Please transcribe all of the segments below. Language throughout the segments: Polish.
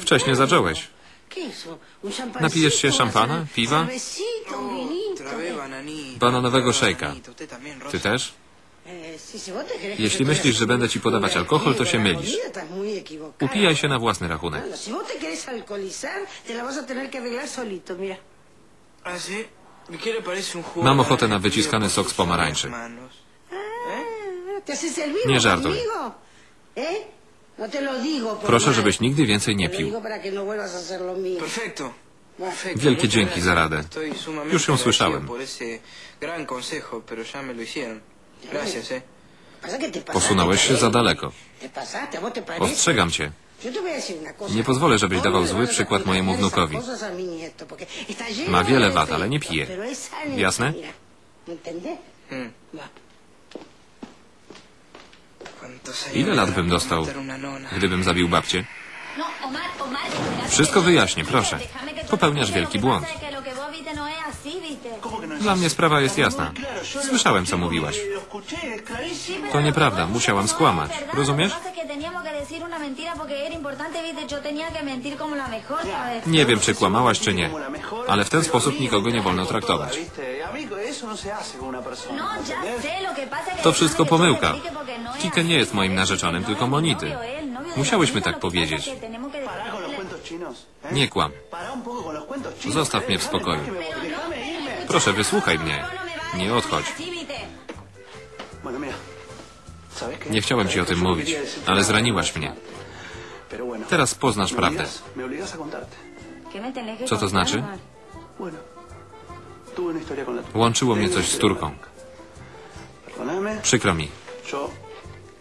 Wcześnie zacząłeś. Napijesz się szampana, piwa? Bananowego szejka. Ty też? Jeśli myślisz, że będę ci podawać alkohol, to się mylisz. Upijaj się na własny rachunek. Mam ochotę na wyciskany sok z pomarańczy. Nie żartuj. Proszę, żebyś nigdy więcej nie pił. Wielkie dzięki za radę. Już ją słyszałem. Posunąłeś się za daleko. Ostrzegam cię. Nie pozwolę, żebyś dawał zły przykład mojemu wnukowi. Ma wiele wad, ale nie pije. Jasne? Ile lat bym dostał, Gdybym zabił babcię? Wszystko wyjaśnię, proszę. Popełniasz wielki błąd. Dla mnie sprawa jest jasna. Słyszałem, co mówiłaś. To nieprawda, musiałam skłamać. Rozumiesz? Nie wiem, czy kłamałaś, czy nie. Ale w ten sposób nikogo nie wolno traktować. To wszystko pomyłka. Kike nie jest moim narzeczonym, tylko Monity. Musiałyśmy tak powiedzieć. Nie kłam. Zostaw mnie w spokoju. Proszę, wysłuchaj mnie. Nie odchodź. Nie chciałem ci o tym mówić, ale zraniłaś mnie. Teraz poznasz prawdę. Co to znaczy? Łączyło mnie coś z Turką. Przykro mi.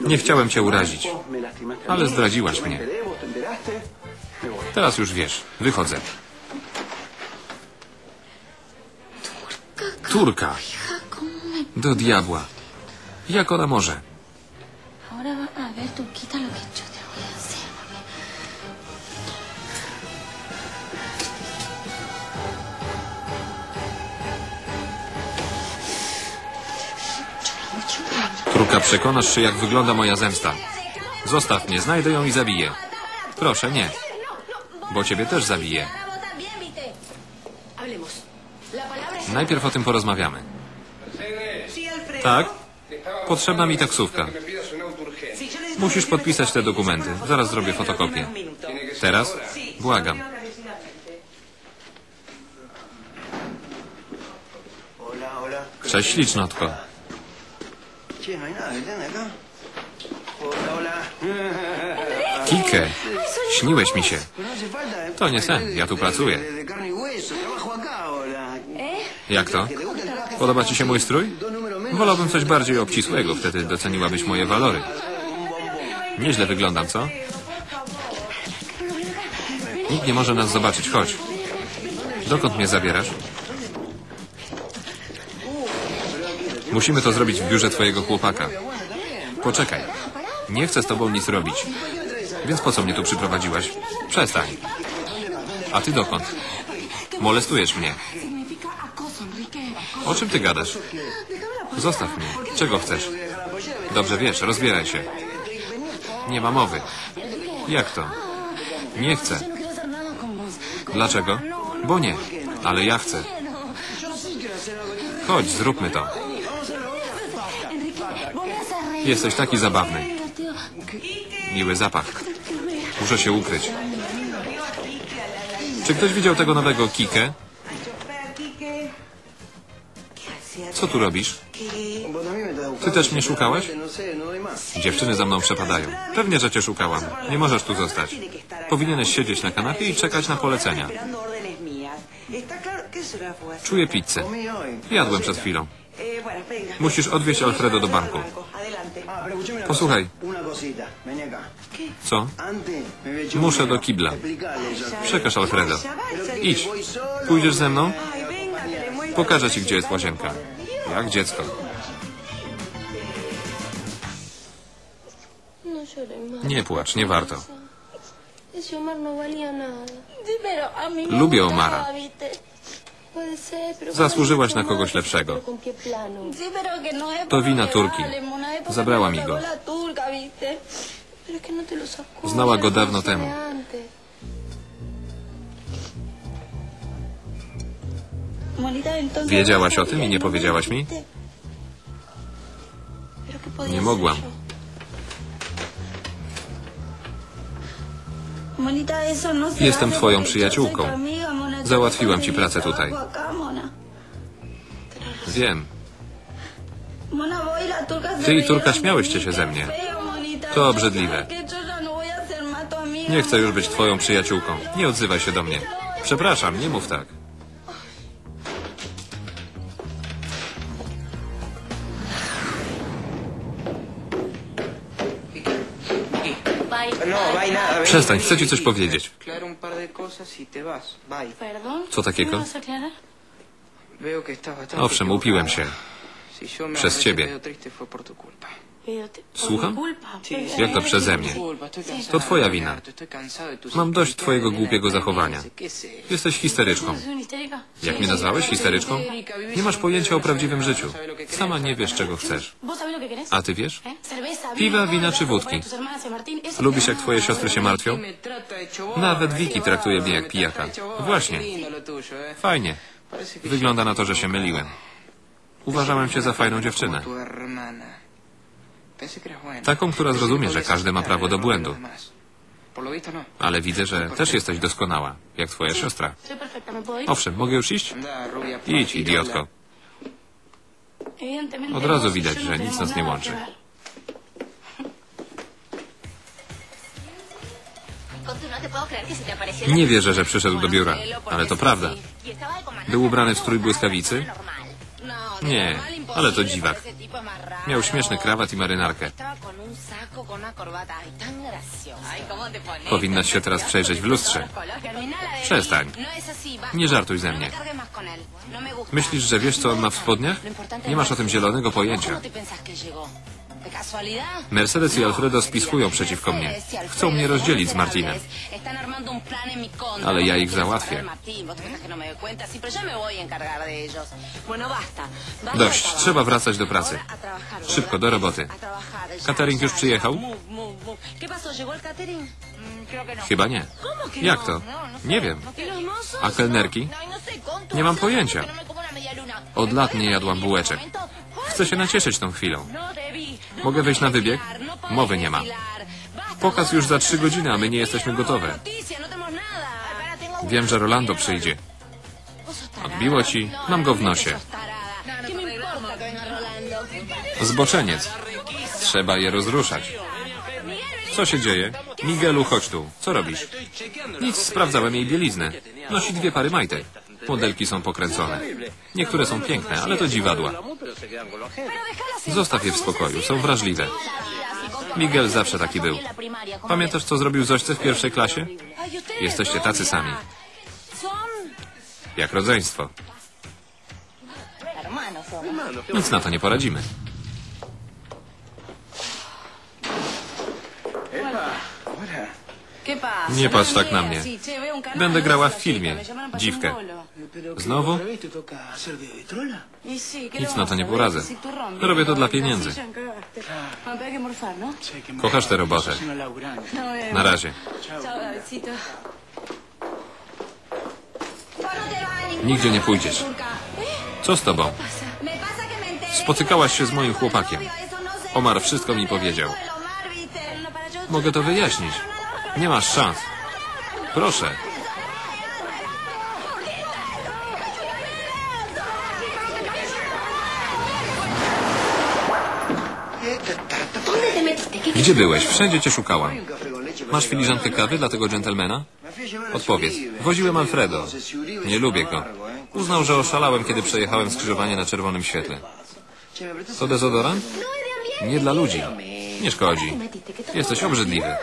Nie chciałem cię urazić, ale zdradziłaś mnie. Teraz już wiesz. Wychodzę. Turka. Do diabła. Jak ona może? Ahora a ver, quita lo que yo te voy a hacer. Turka, przekonasz się, jak wygląda moja zemsta. Zostaw mnie, znajdę ją i zabiję. Proszę, nie. Bo ciebie też zabiję. Najpierw o tym porozmawiamy. Tak? Potrzebna mi taksówka. Musisz podpisać te dokumenty. Zaraz zrobię fotokopię. Teraz? Błagam. Cześć, ślicznotko. Kike, śniłeś mi się. To nie sen, ja tu pracuję. Jak to? Podoba ci się mój strój? Wolałbym coś bardziej obcisłego, wtedy doceniłabyś moje walory. Nieźle wyglądam, co? Nikt nie może nas zobaczyć, chodź. Dokąd mnie zabierasz? Musimy to zrobić w biurze twojego chłopaka. Poczekaj. Nie chcę z tobą nic robić. Więc po co mnie tu przyprowadziłaś? Przestań. A ty dokąd? Molestujesz mnie. O czym ty gadasz? Zostaw mnie. Czego chcesz? Dobrze wiesz, rozbieraj się. Nie ma mowy. Jak to? Nie chcę. Dlaczego? Bo nie. Ale ja chcę. Chodź, zróbmy to. Jesteś taki zabawny. Miły zapach. Muszę się ukryć. Czy ktoś widział tego nowego Kikę? Co tu robisz? Ty też mnie szukałeś? Dziewczyny za mną przepadają. Pewnie, że cię szukałam. Nie możesz tu zostać. Powinieneś siedzieć na kanapie i czekać na polecenia. Czuję pizzę. Jadłem przed chwilą. Musisz odwieźć Alfredo do banku. Posłuchaj. Co? Muszę do kibla. Przekaż Alfredo. Idź. Pójdziesz ze mną? Pokażę ci, gdzie jest łazienka. Jak dziecko. Nie płacz, nie warto. Lubię Omara. Zasłużyłaś na kogoś lepszego. To wina Turki. Zabrała mi go. Znała go dawno temu. Wiedziałaś o tym i nie powiedziałaś mi? Nie mogłam. Jestem twoją przyjaciółką. Załatwiłam ci pracę tutaj. Wiem. Ty i Turka śmiałyście się ze mnie. To obrzydliwe. Nie chcę już być twoją przyjaciółką. Nie odzywaj się do mnie. Przepraszam, nie mów tak. Przestań, chcę ci coś powiedzieć. Y. Co takiego? Owszem, upiłem się. Przez ciebie. Słucham? Jak to przeze mnie? To twoja wina. Mam dość twojego głupiego zachowania. Jesteś histeryczką. Jak mnie nazwałeś histeryczką? Nie masz pojęcia o prawdziwym życiu. Sama nie wiesz, czego chcesz. A ty wiesz? Piwa, wina czy wódki? Lubisz, jak twoje siostry się martwią? Nawet va, traktuje mnie jak pijaka. Właśnie. Fajnie. Wygląda na to, że się myliłem. Uważałem cię za fajną dziewczynę. Taką, która zrozumie, że każdy ma prawo do błędu. Ale widzę, że też jesteś doskonała, jak twoja siostra. Owszem, mogę już iść? Idź, idiotko. Od razu widać, że nic nas nie łączy. Nie wierzę, że przyszedł do biura, ale to prawda. Był ubrany w strój błyskawicy? Nie, ale to dziwak. Miał śmieszny krawat i marynarkę. Powinnaś się teraz przejrzeć w lustrze. Przestań. Nie żartuj ze mnie. Myślisz, że wiesz, co on ma w spodniach? Nie masz o tym zielonego pojęcia. Mercedes i Alfredo spiskują przeciwko mnie. Chcą mnie rozdzielić z Martinem. Ale ja ich załatwię. Dość, trzeba wracać do pracy. Szybko, do roboty. Catering już przyjechał? Chyba nie. Jak to? Nie wiem. A kelnerki? Nie mam pojęcia. Od lat nie jadłam bułeczek. Chcę się nacieszyć tą chwilą. Mogę wejść na wybieg? Mowy nie ma. Pokaz już za trzy godziny, a my nie jesteśmy gotowe. Wiem, że Rolando przyjdzie. Odbiło ci? Mam go w nosie. Zboczeniec. Trzeba je rozruszać. Co się dzieje? Miguelu, chodź tu. Co robisz? Nic, sprawdzałem jej bieliznę. Nosi dwie pary majtek. Modelki są pokręcone. Niektóre są piękne, ale to dziwadła. Zostaw je w spokoju, są wrażliwe. Miguel zawsze taki był. Pamiętasz, co zrobił Zośce w pierwszej klasie? Jesteście tacy sami. Jak rodzeństwo. Nic na to nie poradzimy. Nie patrz tak na mnie. Będę grała w filmie. Dziwkę. Znowu? Nic na to nie poradzę. Robię to dla pieniędzy. Kochasz tę robotę. Na razie. Nigdzie nie pójdziesz. Co z tobą? Spotykałaś się z moim chłopakiem. Omar wszystko mi powiedział. Mogę to wyjaśnić. Nie masz szans. Proszę. Gdzie byłeś? Wszędzie cię szukałam. Masz filiżankę kawy dla tego dżentelmena? Odpowiedz. Woziłem Alfredo. Nie lubię go. Uznał, że oszalałem, kiedy przejechałem skrzyżowanie na czerwonym świetle. To dezodorant? Nie dla ludzi. Nie szkodzi. Jesteś obrzydliwy.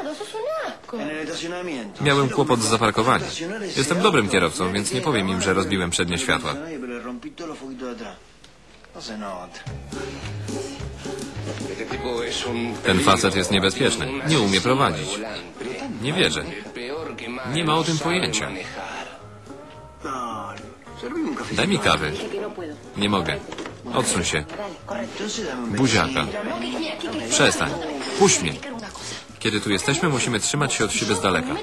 Miałem kłopot z zaparkowaniem. Jestem dobrym kierowcą, więc nie powiem im, że rozbiłem przednie światła. Ten facet jest niebezpieczny. Nie umie prowadzić. Nie wierzę. Nie ma o tym pojęcia. Daj mi kawy. Nie mogę. Odsuń się. Buziaka. Przestań. Puść mnie. Kiedy tu jesteśmy, musimy trzymać się od siebie z daleka.